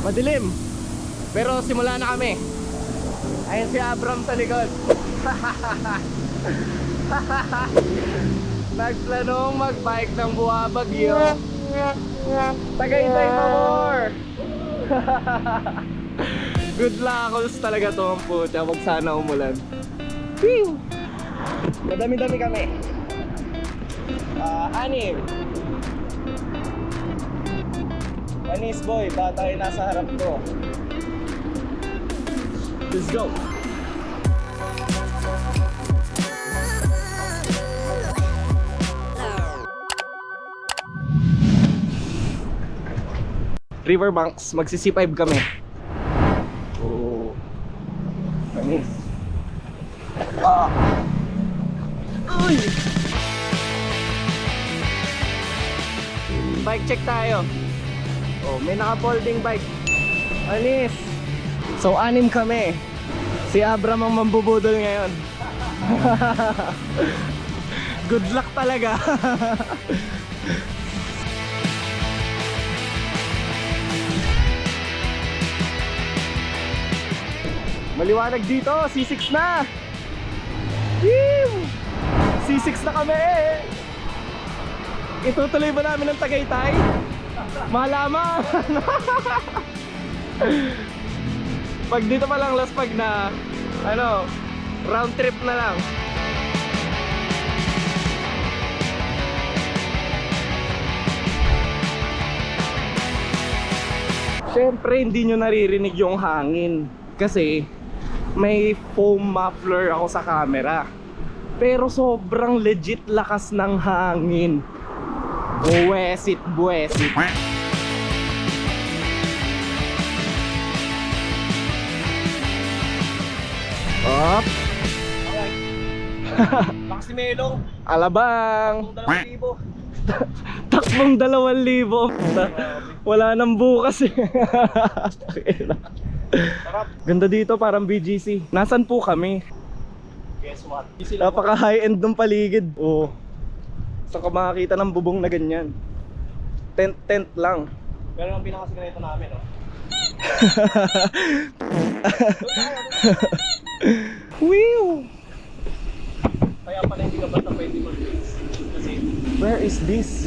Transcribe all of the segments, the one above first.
Madilim. Pero simula na kami. Ayun si Abram sa likod. Nagplanong magbike ng buwabagyo. Tagaytay pa more. Good luck talaga to ang puta. Wag sana umulan. Madami-dami kami. Ah, anim. Anis boy, bata ay nasa harap ko. Let's go. Riverbanks, magsi-C5 kami. Oh. Anis. Ah. Uy! Bike check tayo. May naka-folding bike. Anis. So, anim kami. Si Abram ang mambubudol ngayon. Good luck talaga. Maliwanag dito, C6 na. Woo! C6 na kami. Itutuloy ba namin ng Tagaytay? Malaman. pag dito pa lang last pag na ano, round trip na lang. Siyempre, hindi nyo naririnig yung hangin. Kasi, may foam muffler ako sa camera. Pero sobrang legit lakas ng hangin. Buwesit, buwesit. Up. Lakas ni Melong. Alabang. Dalawang libo. Takbong dalawang libo. Wala nang bukas eh. Ganda dito parang BGC. Nasaan po kami? Guess what? Napaka high end ng paligid. Oo. Saan ka makakita ng bubong na ganyan? Tent tent lang. Pero ang pinakasikreto namin, oh. Whew! Kaya pala hindi ka basta pwede mag-race. Kasi Where is this?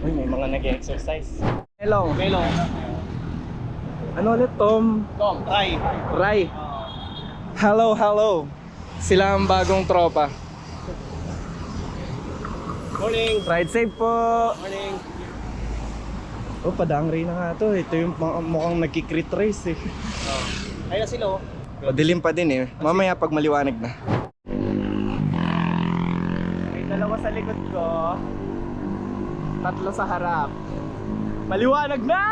Uy, may mga nag-exercise. Hello. Melong. Ano ulit, Tom? Tom, try. Ray. Hello, hello. Sila ang bagong tropa. Morning. Ride safe po. Morning. Oh, padang ray na nga to. Ito yung mga- mukhang nagkikrit race eh. Oh. Ayun na sila, oh. Madilim pa din eh. Mamaya pag maliwanag na. May dalawa sa likod ko. Tatlo sa harap. Maliwanag na!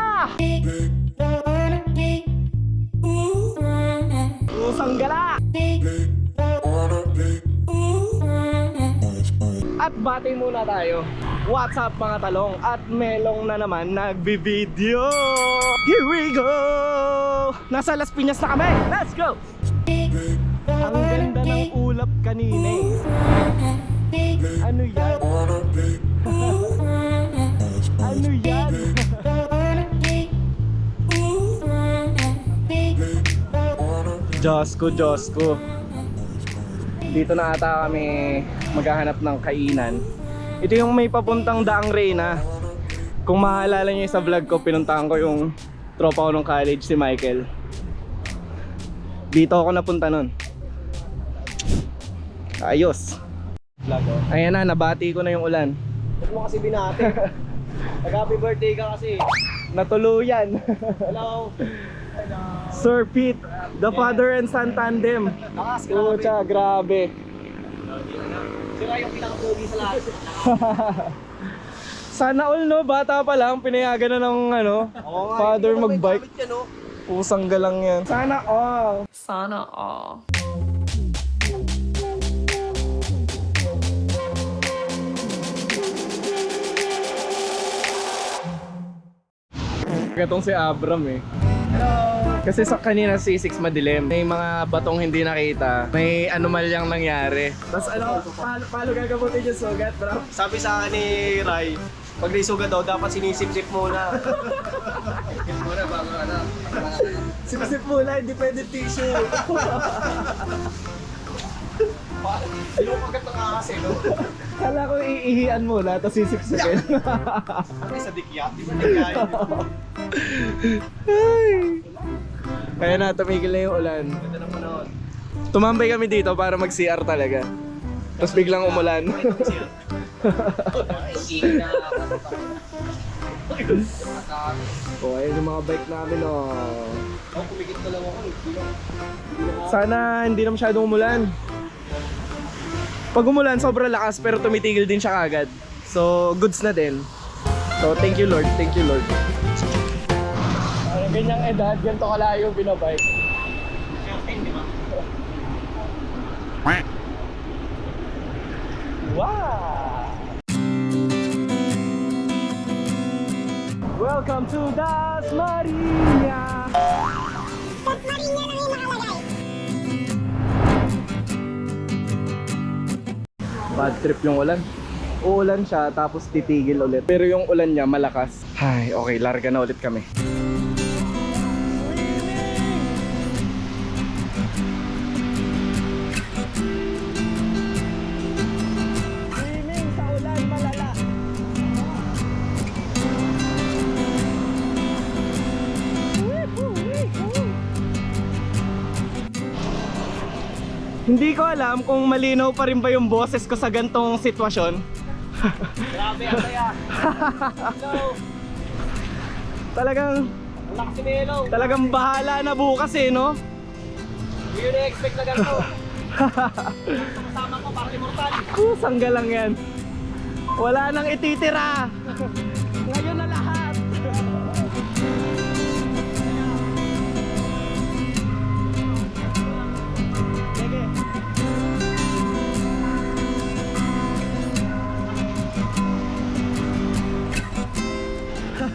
Usang gala! At bati muna tayo. What's up mga talong? At melong na naman nagbi-video. Here we go! Nasa Las Piñas na kami. Let's go! Ang ganda ng ulap kanina eh. Ano yan? ano yan? Diyos ko, Diyos ko. Dito na ata kami maghahanap ng kainan. Ito yung may papuntang Daang Reyna. Kung maalala nyo sa vlog ko, pinuntahan ko yung tropa ko nung college, si Michael. Dito ako napunta nun. Ayos. Ayan na, nabati ko na yung ulan. Huwag mo kasi binati. Nag-happy birthday ka kasi. Natuluyan. Hello. Sir Pete, the father and son tandem. Lakas, grabe. Pucha, grabe. Sila yung pinaka-pogi sa lahat. Sana all no, bata pa lang, pinayagan na ng ano, Oo nga, father hindi ko na may magbike. gamit yan, oh. Pusang galang yan. Sana all. Sana all. Gatong si Abram eh. Kasi sa kanina C6 madilim, may mga batong hindi nakita, may anomalyang nangyari. Tapos ano, paano, paano gagabutin yung sugat bro? Sabi sa akin ni Rai, Pag naisugat daw, dapat sinisip-sip muna. Muna bago ano. Sinisip muna, hindi pwede tissue. Hindi mo pagkat eh, no? Kala ko iihian muna, tapos sisipsipin. Pati sa dikya, di ba dikya? Ay. Kaya na, tumigil na yung ulan. Tumambay kami dito para mag-CR talaga. Tapos biglang umulan. oh, ayun yung mga bike namin, oh. Ako, kumikit na lang ako. Sana hindi na masyadong umulan. Pag umulan, sobrang lakas pero tumitigil din siya kagad. So, goods na din. So, thank you Lord, thank you Lord. Ganyang edad, ganito kalayo binabike. Wow! Welcome to Das Maria! Bad trip yung ulan. Uulan siya tapos titigil ulit. Pero yung ulan niya malakas. Ay, okay, larga na ulit kami. Hindi ko alam kung malinaw pa rin ba yung boses ko sa gantong sitwasyon. Grabe, ang saya. Hello. Talagang talagang bahala na bukas eh, no? Hindi yun na-expect na ganito. Kasama ko, parang immortal. Uh, sangga lang yan. Wala nang ititira. Ngayon na lahat.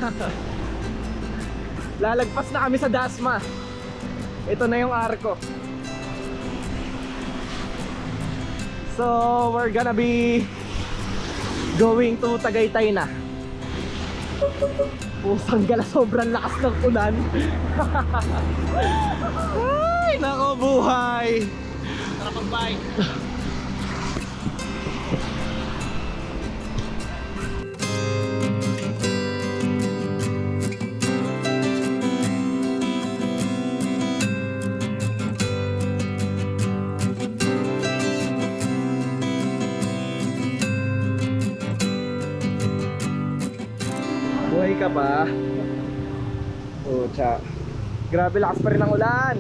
Lalagpas na kami sa Dasma. Ito na yung arko. So, we're gonna be going to Tagaytay na. Pusang gala, sobrang lakas ng ulan. Ay, nako buhay. Tara mag-bike. Grabe lakas pa rin ang ulan.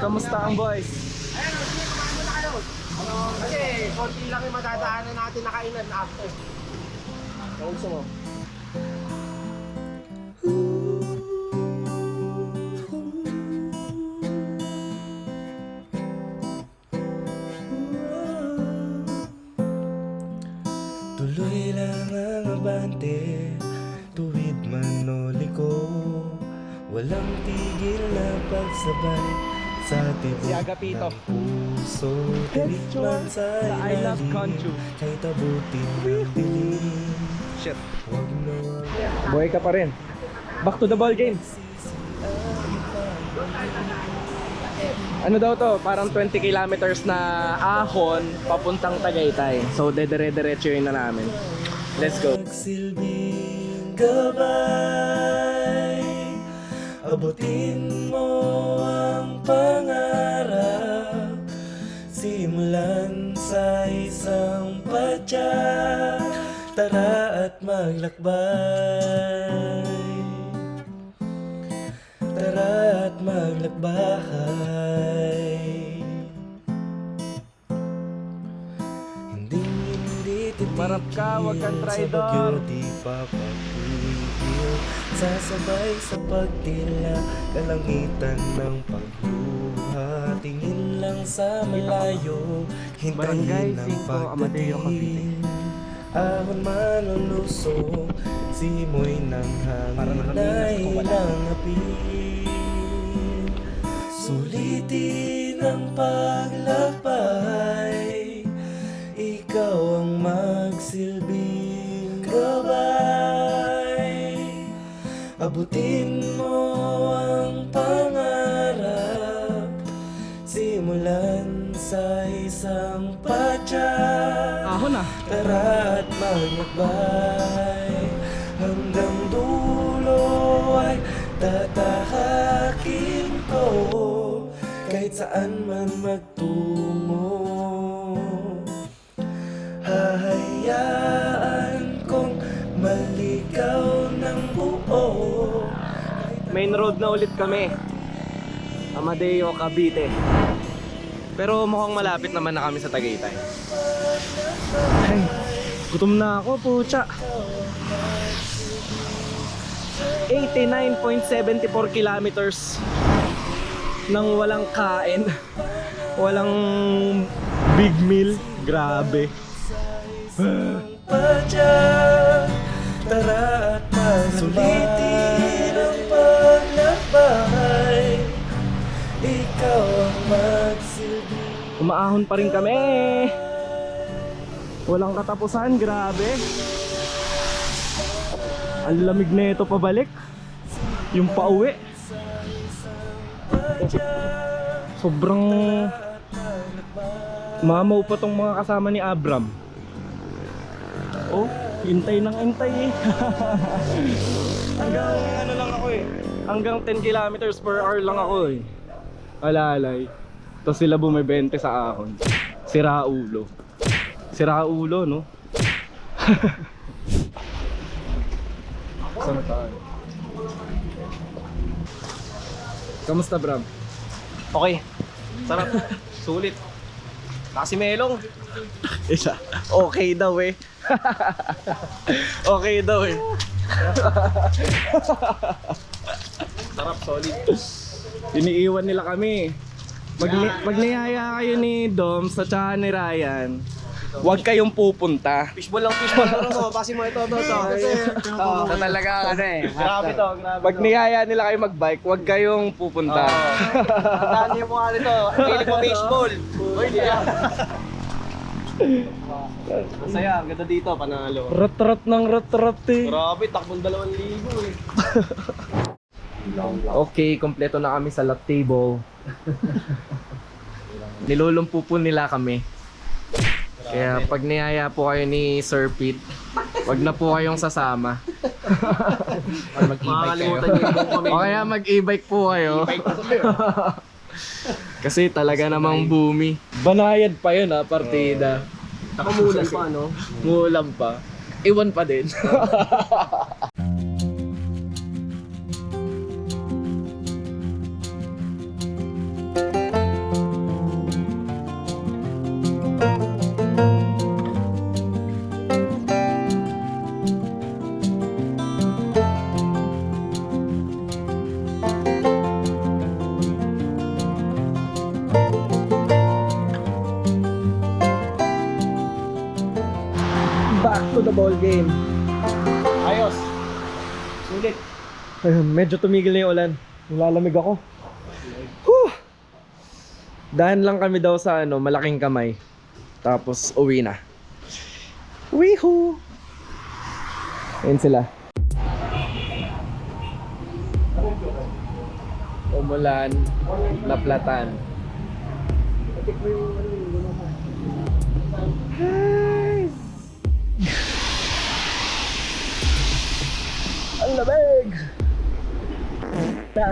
Kamusta ang boys? Kasi, konti lang yung madadaanan natin na kainan after. Ang gusto mo? Pagsabay Sa tibok Si Agapito. ng puso Tinig Gesture man sa I love ilalim Conchu. Kahit abutin ng dilim Shit. Huwag na Buhay ka pa rin. Back to the ball game. Ano daw to? Parang 20 kilometers na ahon papuntang Tagaytay. So, dedire-diretso yun na namin. Let's go. Magsilbing gabay Abutin mo ang pangarap. Simulan sa isang padyak Tara at maglakbay. Tara at maglakbay. Hindi hindi titigil Marap ka, wag kang Sa bagyo di papapigil Sasabay sa pagtila Kalangitan ng pagluha. Tingin lang sa malayo Hintayin ang 5, Amadeo, pagdating Ahon man o lusong Simoy ng hangin ay langapin. Sulitin ang paglakbay Ikaw ang magsilbing Abutin mo ang pangarap. Simulan sa isang padya Ahon ah. Tara't maglakbay Hanggang dulo ay tatahakin ko. Kahit saan man magtungo road na ulit kami. Amadeo, Cavite. Pero mukhang malapit naman na kami sa Tagaytay. Ay, gutom na ako, pucha. 89.74 kilometers nang walang kain. Walang big meal. Grabe. Tara at magsulitin Umaahon pa rin kami. Walang katapusan, grabe. Ang lamig na ito pabalik. Yung pauwi. Sobrang mamaw pa tong mga kasama ni Abram. Oh, hintay ng hintay eh. Hanggang ano lang ako eh. Hanggang 10 kilometers per hour lang ako eh. Alalay. Tapos sila bumibente sa ahon. Sira ulo. Sira ulo, no? Saan tayo? Kamusta, Bram? Okay. Sarap. Sulit. Kasi melong. Isa. Okay daw eh. okay daw eh. Sarap, solid. Iniiwan nila kami. Pag, pag niyaya kayo ni Dom sa tsaka ni Ryan, huwag kayong pupunta. Fishball lang, fishball. Pero mo, pasin mo ito, ito, ito. Oo. Ito talaga ano eh. Grabe to, grabe Pag to. niyaya nila kayo magbike, huwag kayong pupunta. Tandaan niyo mo nga nito. Pilig mo baseball. Uy, di yan. Masaya, ang ganda dito, panalo. Rat-rat ng rat-rat eh. Grabe, takbong 2,000 eh. Okay, kompleto na kami sa lap table. Nilulumpo po nila kami. Kaya pag niyaya po kayo ni Sir Pete, wag na po kayong sasama. Makakalimutan niyo yung buong kami. O kaya mag-e-bike po kayo. Kasi talaga namang boomy. Banayad pa yun ha, partida. Nakumulan pa, no? Ngulam pa. Iwan pa din. to the ball game. Ayos. Sulit. Ayun, medyo tumigil na yung ulan. Nilalamig ako. Whew! Dahan lang kami daw sa ano, malaking kamay. Tapos uwi na. Weehoo! Ayun sila. Umulan, naplatan. Hi! Lamig! Ta.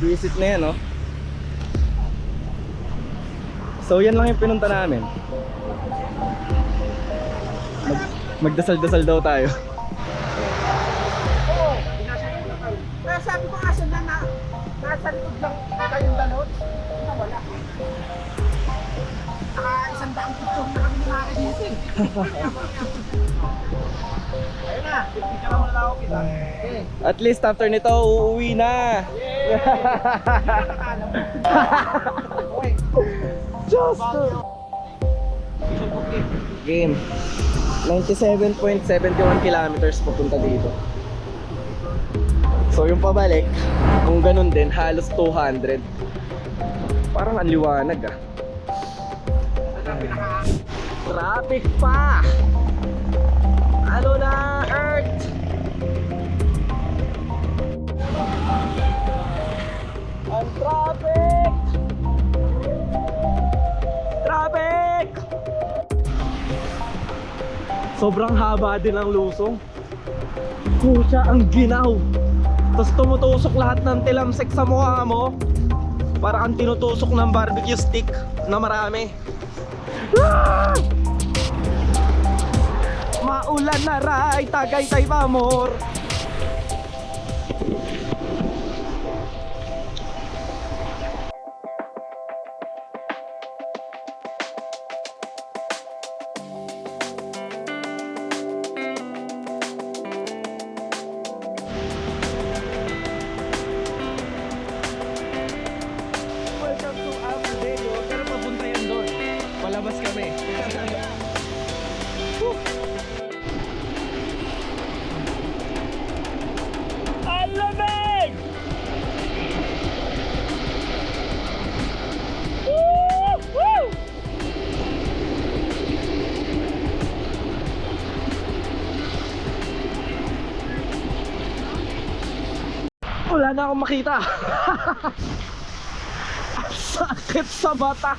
Visit na yan, no? So, yan lang yung pinunta namin. Mag magdasal-dasal daw tayo. Kaya sabi ko nga na, na nasa likod lang kayong dalot, nawala. Naka isang daang picture na kami eh. Ayun na, picture na lang ako kita. Okay. At least after nito, uuwi na. Just Game. 97.71 kilometers papunta dito. So yung pabalik, kung ganun din, halos 200. Parang ang liwanag ah. Traffic pa! Ano na, Earth? Ang traffic! Traffic! Sobrang haba din ang lusong. Pucha, ang ginaw. Tapos tumutusok lahat ng tilamsik sa mukha mo. Para kang tinutusok ng barbecue stick na marami. Ah! Maulan na ray, tagay-tay pa more. Wala na akong makita. Sakit sa mata.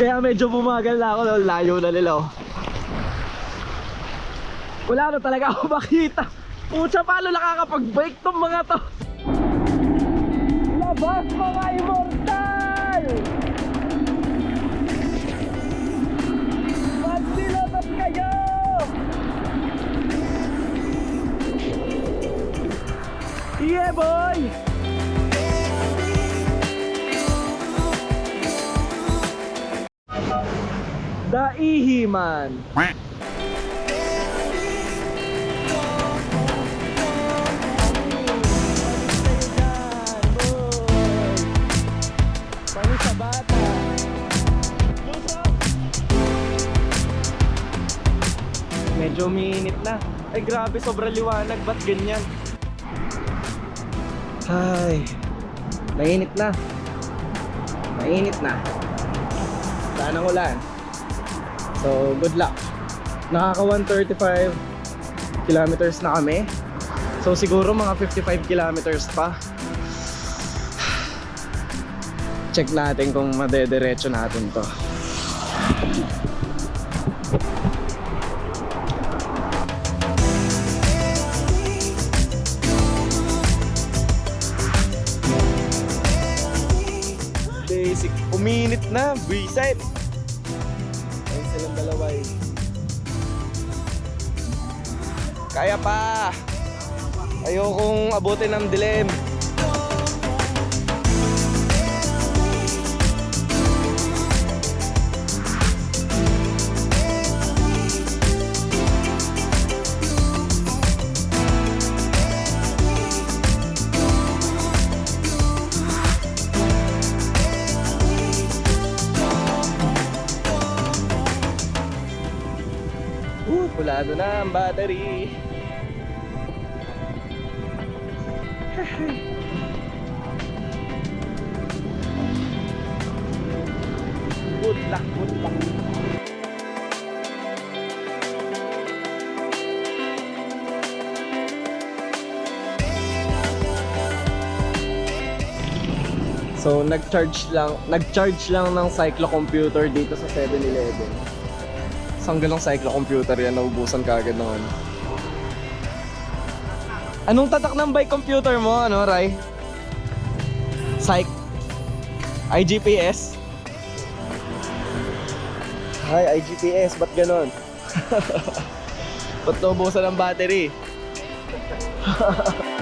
Kaya medyo bumagal na ako, layo na nila. oh. Wala na talaga ako makita. Pucha, paano nakakapag-bike tong mga to? Labas mga immortal! Yeah, boy! Daihiman. Medyo umiinit na. Ay grabe, sobrang liwanag. Ba't ganyan? Ay, mainit na. Mainit na. Saan ang ulan? So, good luck. Nakaka 135 kilometers na kami. So, siguro mga 55 kilometers pa. Check natin kung madederecho natin to. Uminit na. Reset. Ayun silang dalawa eh. Kaya pa. Ayokong abutin ng dilim. Pulado na ang battery. good luck, good luck. So, nag-charge lang, nag-charge lang ng cyclocomputer dito sa 7-Eleven. Isang ganong cyclocomputer yan, naubusan kagad ng ano. Anong tatak ng bike computer mo, ano, Rai? Psych. IGPS? Hi, IGPS, ba't ganon? ba't naubusan ng battery?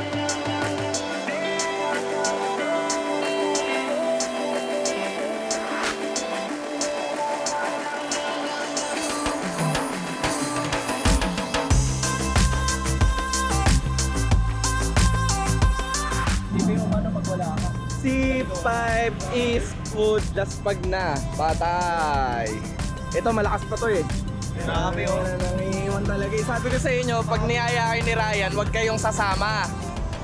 C5 is food just pag na. Patay. Ito malakas pa to eh. Grabe oh. Nangiiwan talaga. eh. Sabi ko sa inyo, pag niyaya kayo ni Ryan, huwag kayong sasama.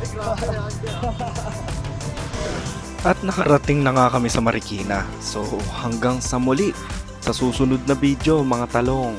At nakarating na nga kami sa Marikina. So hanggang sa muli sa susunod na video mga talong.